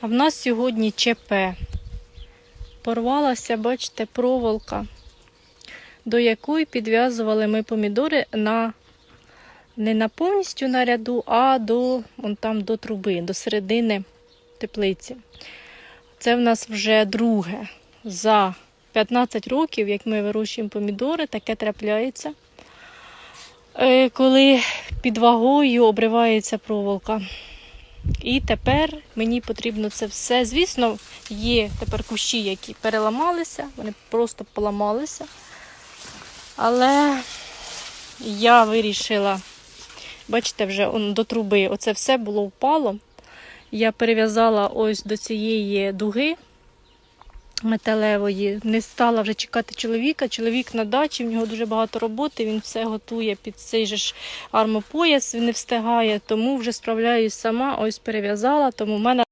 А в нас сьогодні ЧП. Порвалася, бачите, проволока, до якої підв'язували ми помідори на не на повністю на ряду, а до, вон там, до труби, до середини теплиці. Це в нас вже друге за 15 років, як ми вирощуємо помідори, таке трапляється. Е, Коли під вагою обривається проволока. І тепер мені потрібно це все. Звісно, є тепер кущі, які переламалися, вони просто поламалися. Але я вирішила, бачите, вже до труби оце все було впало. Я перев'язала ось до цієї дуги металевої. Не стала вже чекати чоловіка. Чоловік на дачі, в нього дуже багато роботи, він все готує під цей же ж армопояс, він не встигає, тому вже справляюсь сама, ось перев'язала, тому в мене